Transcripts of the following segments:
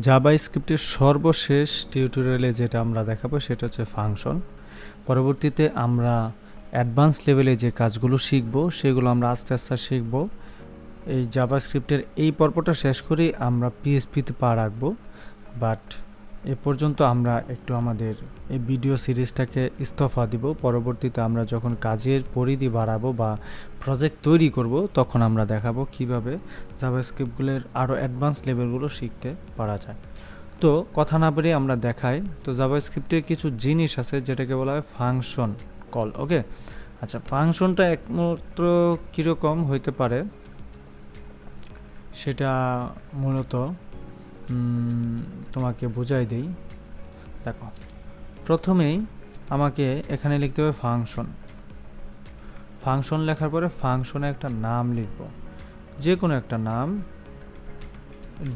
Java স্ক্রিপ্টের সর্বশেষ টিউটোরিয়ালে যেটা আমরা দেখাবো সেটা হচ্ছে ফাংশন। পরবর্তীতে আমরা অ্যাডভান্স লেভেলে যে কাজগুলো শিখব, সেগুলো আমরা আস্তে আস্তে শিখব। এই জাভা স্ক্রিপ্টের এই পর্বটা শেষ করেই আমরা পিএসপিতে পা রাখব। বাট এ পর্যন্ত আমরা একটু আমাদের এই ভিডিও সিরিজটাকে ইস্তফা দিব। পরবর্তীতে আমরা যখন কাজের পরিধি বাড়াবো বা প্রজেক্ট তৈরি করব, তখন আমরা দেখাবো কীভাবে জাভাস্ক্রিপ্টগুলোর আরও অ্যাডভান্স লেভেলগুলো শিখতে পারা যায়। তো কথা না বেরিয়ে আমরা দেখাই। তো জাভাস্ক্রিপ্টের কিছু জিনিস আছে যেটাকে বলা হয় ফাংশন কল ওকে আচ্ছা ফাংশনটা একমাত্র কীরকম হইতে পারে? সেটা মূলত তোমাকে বুঝাই দিই। দেখো, প্রথমেই আমাকে এখানে লিখতে হবে ফাংশন ফাংশন লেখার পরে ফাংশনে একটা নাম লিখব। যে কোনো একটা নাম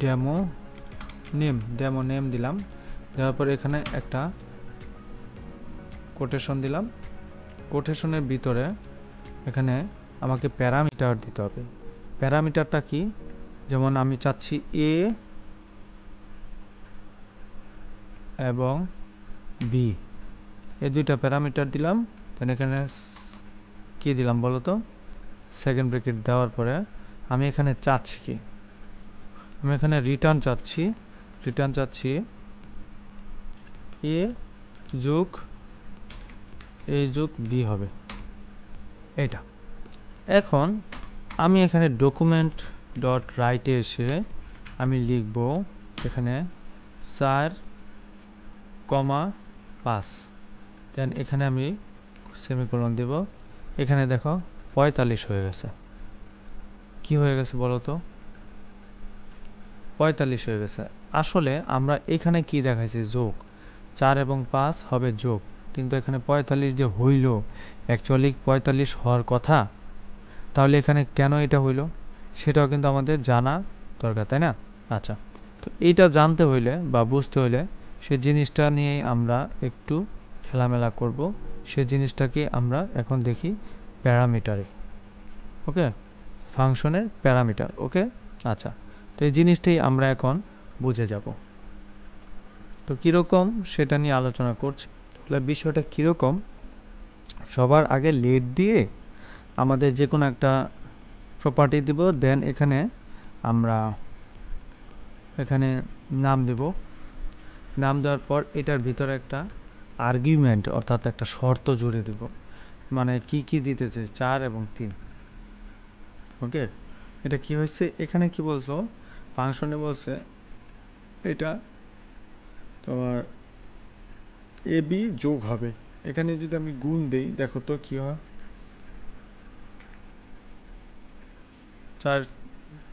ডেমো নেম ডেমো নেম দিলাম। দেওয়ার পরে এখানে একটা কোটেশন দিলাম। কোটেশনের ভিতরে এখানে আমাকে প্যারামিটার দিতে হবে। প্যারামিটারটা কি? যেমন আমি চাচ্ছি এ এবং বি এই দুইটা প্যারামিটার দিলাম দেন এখানে কি দিলাম বলো তো? সেকেন্ড ব্রেকেট দেওয়ার পরে আমি এখানে চাচ্ছি কি? আমি এখানে রিটার্ন চাচ্ছি রিটার্ন চাচ্ছি এ যোগ এ যোগ বি হবে। এটা এখন আমি এখানে ডকুমেন্ট ডট রাইটে এসে আমি লিখব এখানে চার কমা পাঁচ। দেন এখানে আমি সেমিকোলন দেব। এখানে দেখো পঁয়তাল্লিশ হয়ে গেছে। কি হয়ে গেছে বলো তো? পঁয়তাল্লিশ হয়ে গেছে। আসলে আমরা এখানে কি দেখাইছি? যোগ। চার এবং পাঁচ হবে যোগ। কিন্তু এখানে পঁয়তাল্লিশ যে হইল অ্যাকচুয়ালি পঁয়তাল্লিশ হওয়ার কথা, তাহলে এখানে কেন এটা হইল? সেটাও কিন্তু আমাদের জানা দরকার, তাই না? আচ্ছা। তো এইটা জানতে হইলে বা বুঝতে হইলে সে জিনিসটা নিয়ে আমরা একটু খেলামেলা করব। সে জিনিসটাকে আমরা এখন দেখি প্যারামিটারে। ওকে? ফাংশনের প্যারামিটার, ওকে? আচ্ছা তো এই জিনিসটাই আমরা এখন বুঝে যাব। তো কীরকম সেটা নিয়ে আলোচনা করছি? তাহলে বিষয়টা কীরকম? সবার আগে লেট দিয়ে আমাদের যে কোনো একটা প্রপার্টি দিব দেন এখানে আমরা, এখানে নাম দেব। নাম দেওয়ার পর এটার ভিতরে একটা আর্গুমেন্ট অর্থাৎ একটা শর্ত জুড়ে দেব। মানে কি কি দিতেছে চার এবং তিন। ওকে এটা কি হয়েছে? এখানে কি বলছো? ফাংশনে বলছে, এটা তোমার এ বি যোগ হবে। এখানে যদি আমি গুণ দেই, দেখো তো কি হয়? চার,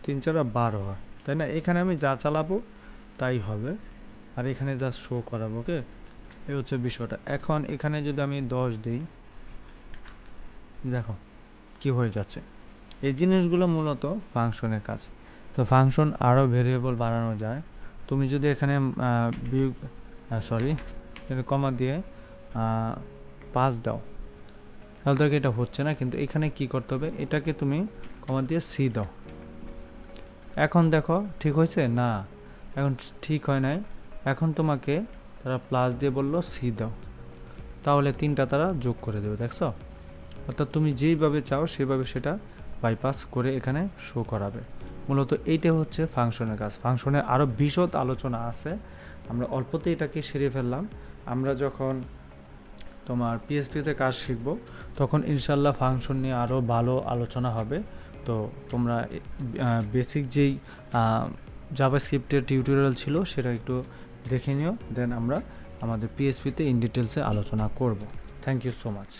তিন চার বারো হয়। তাই না? এখানে আমি যা চালাবো, তাই হবে। আর এখানে যা শো করাবো ওকে এই হচ্ছে বিষয়টা। এখন এখানে যদি আমি দশ দিই, দেখো কি হয়ে যাচ্ছে। এই জিনিসগুলো মূলত ফাংশনের কাজ। তো ফাংশন আরও ভেরিয়েবল বাড়ানো যায়। তুমি যদি এখানে সরি কমা দিয়ে পাঁচ দাও, তাহলে তো এটা হচ্ছে না, কিন্তু এখানে কি করতে হবে? এটাকে তুমি কমা দিয়ে সি দাও। এখন দেখো ঠিক হয়েছে? না। এখন ঠিক হয় নাই। এখন তোমাকে তারা প্লাস দিয়ে বলল সি দাও। তাহলে তিনটা তারা যোগ করে দেবে, দেখছ? অর্থাৎ তুমি যেইভাবে চাও সেভাবে সেটা বাইপাস করে এখানে শো করাবে। মূলত এইটা হচ্ছে ফাংশনের কাজ। ফাংশনের আরও বিশদ আলোচনা আছে। আমরা অল্পতে এটাকে সেরে ফেললাম। আমরা যখন তোমার পিএসপিতে কাজ শিখব, তখন ইনশাল্লাহ ফাংশন নিয়ে আরও ভালো আলোচনা হবে। তো তোমরা বেসিক যেই জাভাস্ক্রিপ্টের টিউটোরিয়াল ছিল সেটা একটু দেখে নিও দেন আমরা আমাদের পিএসপিতে ইন ডিটেলসে আলোচনা করব। Thank you so much